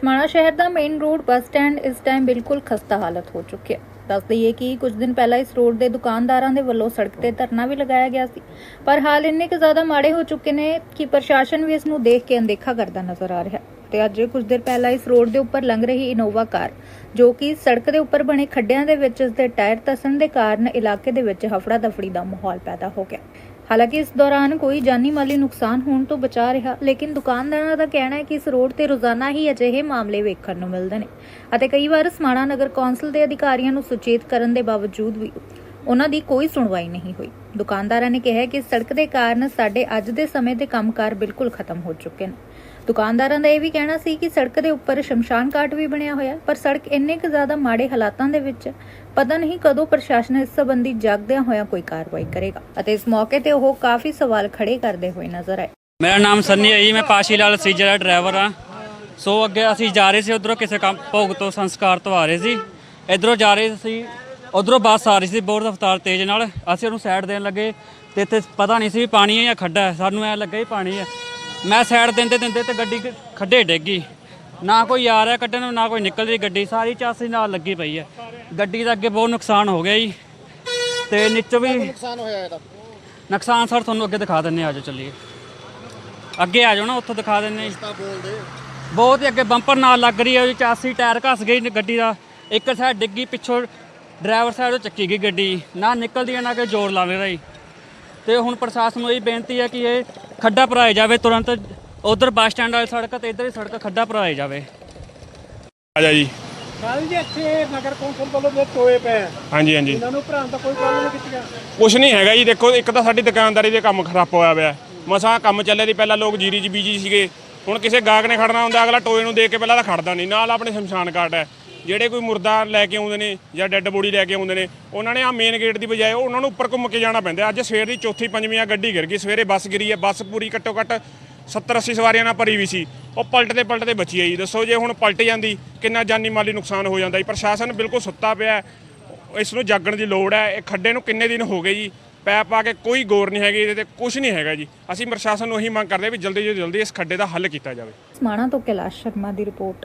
ਸਮਾਣਾ ਸ਼ਹਿਰ ਦਾ main road bus stand ਇਸ ਟਾਈਮ ਬਿਲਕੁਲ ਖਸਤਾ ਹਾਲਤ ਹੋ ਚੁੱਕਿਆ ਦੱਸ ਦਈਏ ਕਿ ਕੁਝ ਦਿਨ ਪਹਿਲਾਂ ਇਸ ਰੋਡ ਦੇ ਦੁਕਾਨਦਾਰਾਂ ਦੇ ਵੱਲੋਂ ਸੜਕ ਤੇ ਧਰਨਾ ਵੀ ਲਗਾਇਆ ਗਿਆ ਸੀ। ਪਰ ਹਾਲ ਇੰਨੇ ਕੁ ਜ਼ਿਆਦਾ ਮਾੜੇ ਹੋ ਚੁੱਕੇ ਨੇ ਕਿ ਪ੍ਰਸ਼ਾਸਨ ਵੀ ਇਸ ਨੂੰ ਦੇਖ ਕੇ ਅਣਦੇਖਾ ਕਰਦਾ ਨਜ਼ਰ ਆ ਰਿਹਾ ਤੇ ਅੱਜ ਕੁਝ ਦਿਨ ਪਹਿਲਾਂ ਇਸ ਰੋਡ ਦੇ ਉੱਪਰ ਲੰਘ ਰਹੀ ਇਨੋਵਾ ਕਾਰ, ਜੋ ਕਿ ਸੜਕ ਦੇ ਉੱਪਰ ਬਣੇ ਖੱਡਿਆਂ ਦੇ ਵਿੱਚ ਇਸ ਦੇ ਟਾਇਰ ਧਸਣ ਦੇ ਕਾਰਨ ਇਲਾਕੇ ਦੇ ਵਿੱਚ ਹਫੜਾ ਦਫੜੀ ਦਾ ਮਾਹੌਲ ਪੈਦਾ ਹੋ ਗਿਆ। ਹਾਲਾਂਕਿ ਇਸ ਦੌਰਾਨ ਕੋਈ ਜਾਨੀ ਮਾਲੀ ਨੁਕਸਾਨ ਹੋਣ ਤੋਂ ਬਚਾ ਰਿਹਾ, ਲੇਕਿਨ ਦੁਕਾਨਦਾਰਾਂ ਦਾ ਕਹਿਣਾ ਹੈ ਕਿ ਇਸ ਰੋਡ ਤੇ ਰੋਜ਼ਾਨਾ ਹੀ ਅਜਿਹੇ ਮਾਮਲੇ ਵੇਖਣ ਨੂੰ ਮਿਲਦੇ ਨੇ ਅਤੇ ਕਈ ਵਾਰ ਸਮਾਣਾ ਨਗਰ ਕੌਂਸਲ ਦੇ ਅਧਿਕਾਰੀਆਂ ਨੂੰ ਸੁਚੇਤ ਕਰਨ ਦੇ ਬਾਵਜੂਦ ਵੀ ਉਹਨਾਂ ਦੀ ਕੋਈ ਸੁਣਵਾਈ ਨਹੀਂ ਹੋਈ। ਦੁਕਾਨਦਾਰਾਂ ਨੇ ਕਿਹਾ ਕਿ ਸੜਕ ਦੇ ਕਾਰਨ ਸਾਡੇ ਅੱਜ ਦੇ ਸਮੇਂ ਦੇ ਕੰਮਕਾਰ ਬਿਲਕੁਲ ਖਤਮ ਹੋ ਚੁੱਕੇ ਨੇ। ਦੁਕਾਨਦਾਰਾਂ ਦਾ ਇਹ ਵੀ ਕਹਿਣਾ ਸੀ ਕਿ ਸੜਕ ਦੇ ਉੱਪਰ ਸ਼ਮਸ਼ਾਨ ਘਾਟ ਵੀ ਬਣਿਆ ਹੋਇਆ, ਪਰ ਸੜਕ ਇੰਨੇ ਕੁ ਜ਼ਿਆਦਾ ਮਾੜੇ ਹਾਲਾਤਾਂ ਦੇ ਵਿੱਚ ਪਤਾ ਨਹੀਂ ਕਦੋਂ ਪ੍ਰਸ਼ਾਸਨ ਇਸ ਸੰਬੰਧੀ ਜਾਗਦਿਆਂ ਹੋਇਆ ਕੋਈ ਕਾਰਵਾਈ ਕਰੇਗਾ ਅਤੇ ਇਸ ਮੌਕੇ ਤੇ ਉਹ ਕਾਫੀ ਸਵਾਲ ਖੜੇ ਕਰਦੇ ਹੋਏ ਨਜ਼ਰ ਆਏ। ਮੇਰਾ ਨਾਮ ਸੰਨੀ ਹੈ ਜੀ, ਮੈਂ ਪਾਸ਼ੀ ਲਾਲ ਸੀਜਰ ਦਾ ਡਰਾਈਵਰ ਆ ਸੋ ਅੱਗੇ ਅਸੀਂ ਜਾ ਰਹੇ ਸੀ ਉਧਰੋਂ ਕਿਸੇ ਕੰਮ ਭੋਗ ਤੋਂ ਸੰਸਕਾਰ ਤੋਂ ਆ ਰਹੇ ਸੀ। ਇਧਰੋਂ ਜਾ ਰਹੇ ਸੀ ਉਧਰੋਂ ਬੱਸ ਆ ਰਹੀ ਸੀ ਬਹੁਤ ਰਫ਼ਤਾਰ ਤੇਜ਼ ਨਾਲ। ਅਸੀਂ ਉਹਨੂੰ ਸਾਈਡ ਦੇਣ ਲੱਗੇ ਤੇ ਇੱਥੇ ਪਤਾ ਨਹੀਂ ਸੀ ਵੀ ਪਾਣੀ ਹੈ ਜਾਂ ਖੱਡਾ ਹੈ। ਸਾਨੂੰ ਐ ਲੱਗਾ ਹੀ ਪਾਣੀ ਹੈ। ਮੈਂ ਸਾਈਡ ਦਿੰਦੇ ਦਿੰਦੇ ਤੇ ਗੱਡੀ ਖੱਡੇ ਡਿੱਗੀ ਨਾ ਕੋਈ ਆ ਰਿਹਾ ਕੱਢਣ ਨੂੰ ਨਾ ਕੋਈ ਨਿਕਲ ਰਹੀ ਗੱਡੀ। ਸਾਰੀ ਚਾਸੀ ਨਾਲ ਲੱਗੀ ਪਈ ਹੈ। ਗੱਡੀ ਦਾ ਅੱਗੇ ਬਹੁਤ ਨੁਕਸਾਨ ਹੋ ਗਿਆ ਜੀ। ਤੇ ਨੀਚੋਂ ਵੀ ਨੁਕਸਾਨ ਹੋਇਆ ਇਹਦਾ। ਨੁਕਸਾਨ ਸਰ ਤੁਹਾਨੂੰ ਅੱਗੇ ਦਿਖਾ ਦਿੰਨੇ ਆ। ਆਜੋ ਚੱਲੀਏ। ਅੱਗੇ ਆ ਜਾਓ ਨਾ ਉੱਥੋਂ ਦਿਖਾ ਦਿੰਨੇ ਤਾਂ ਬੋਲਦੇ ਬਹੁਤ ਹੀ ਅੱਗੇ ਬੰਪਰ ਨਾਲ ਲੱਗ ਰਹੀ ਹੈ ਉਹਦੀ ਚਾਸੀ ਟਾਇਰ ਘਸ ਗਈ ਨ- ਗੱਡੀ ਦਾ। ਇੱਕ ਸਾਈਡ ਡਿੱਗੀ ਪਿੱਛੋਂ ਡਰਾਈਵਰ ਸਾਈਡ ਤੋਂ ਚੱਕੀ ਗਈ ਗੱਡੀ ਨਾ ਨਿਕਲਦੀ ਹੈ ਨਾ ਕਿ ਜ਼ੋਰ ਲਾਵੇ ਰਹੀ ਤੇ ਹੁਣ ਪ੍ਰਸ਼ਾਸਨ ਨੂੰ ਇਹ ਬੇਨਤੀ ਹੈ ਕਿ ਇਹ ਖੱਡਾ ਭਰਾਇਆ ਜਾਵੇ ਤੁਰੰਤ ਉਧਰ ਬੱਸ ਸਟੈਂਡ ਵਾਲੀ ਸੜਕ ਤੇ ਇੱਧਰ ਹੀ ਸੜਕ ਖੱਡਾ ਭਰਾਇਆ ਜਾਵੇ। ਆ ਜਾ ਜੀ। ਕੱਲ ਜੀ ਇੱਥੇ ਨਗਰ ਕੌਂਸਲ ਵੱਲੋਂ ਜੇ ਟੋਏ ਪਏ ਆ, ਹਾਂਜੀ ਹਾਂਜੀ। ਇਹਨਾਂ ਨੂੰ ਭਰਾਉਣ ਦਾ ਕੋਈ ਪ੍ਰੋਬਲਮ ਨਹੀਂ ਕੀਤੀ। ਕੁਛ ਨਹੀਂ ਹੈਗਾ ਜੀ ਦੇਖੋ ਇੱਕ ਤਾਂ ਸਾਡੀ ਦੁਕਾਨਦਾਰੀ ਦੇ ਕੰਮ ਖਰਾਬ ਹੋਇਆ ਪਿਆ। ਮਸਾਂ ਕੰਮ ਚੱਲੇ ਦੀ ਪਹਿਲਾਂ ਲੋਕ ਜੀਰੀ 'ਚ ਬੀਜੀ ਸੀਗੇ। ਹੁਣ ਕਿਸੇ ਗਾਹਕ ਨੇ ਖੜਨਾ ਹੁੰਦਾ ਅਗਲਾ ਟੋਏ ਨੂੰ ਦੇਖ ਕੇ ਪਹਿਲਾਂ ਤਾਂ ਖੜਦਾ ਨਹੀਂ। ਨਾਲ ਆਪਣੇ ਸ਼ਮਸ਼ਾਨ ਘਾਟ ਹੈ। ਜਿਹੜੇ ਕੋਈ ਮੁਰਦਾ ਲੈ ਕੇ ਆਉਂਦੇ ਨੇ ਜਾਂ ਡੈੱਡ ਬੋਡੀ ਲੈ ਕੇ ਆਉਂਦੇ ਨੇ, ਉਹਨਾਂ ਨੇ ਆ ਮੇਨ ਗੇਟ ਦੀ ਬਜਾਏ ਉਹਨਾਂ ਨੂੰ ਉੱਪਰ ਘੁੰਮ ਕੇ ਜਾਣਾ ਪੈਂਦਾ ਅੱਜ ਸਵੇਰ ਦੀ ਚੌਥੀ ਪੰਜਵੀਂ ਆ ਗੱਡੀ ਗਿਰ ਗਈ, ਸਵੇਰੇ ਬੱਸ ਗਿਰੀ ਹੈ, ਬੱਸ ਪੂਰੀ ਘੱਟੋ ਘੱਟ 70 80 ਸਵਾਰੀਆਂ ਨਾਲ ਭਰੀ ਵੀ ਸੀ। ਉਹ ਪਲਟਦੇ ਪਲਟਦੇ ਬਚੀ ਹੈ ਜੀ ਦੱਸੋ ਜੇ ਹੁਣ ਪਲਟ ਜਾਂਦੀ, ਕਿੰਨਾ ਜਾਨੀ ਮਾਲੀ ਨੁਕਸਾਨ ਹੋ ਜਾਂਦਾ ਜੀ। ਪ੍ਰਸ਼ਾਸਨ ਬਿਲਕੁਲ ਸੁੱਤਾ ਪਿਆ ਇਸ ਨੂੰ ਜਾਗਣ ਦੀ ਲੋੜ ਹੈ। ਇਹ ਖੱਡੇ ਨੂੰ ਕਿੰਨੇ ਦਿਨ ਹੋ ਗਏ ਜੀ? ਪੈਪ ਪਾ ਕੇ ਕੋਈ ਗੌਰ ਨਹੀਂ ਹੈਗੀ, ਇਹਦੇ ਤੇ ਕੁਝ ਨਹੀਂ ਹੈਗਾ ਜੀ। ਅਸੀਂ ਪ੍ਰਸ਼ਾਸਨ ਨੂੰ ਇਹੀ ਮੰਗ ਕਰਦੇ ਵੀ ਜਲਦੀ ਤੋਂ ਜਲਦੀ ਇਸ ਖੱਡੇ ਦਾ ਹੱਲ ਕੀਤਾ ਜਾਵੇ। ਸਮਾਣਾ ਤੋਂ ਕੈਲਾਸ਼ ਸ਼ਰਮਾ ਦੀ ਰਿਪੋਰਟ।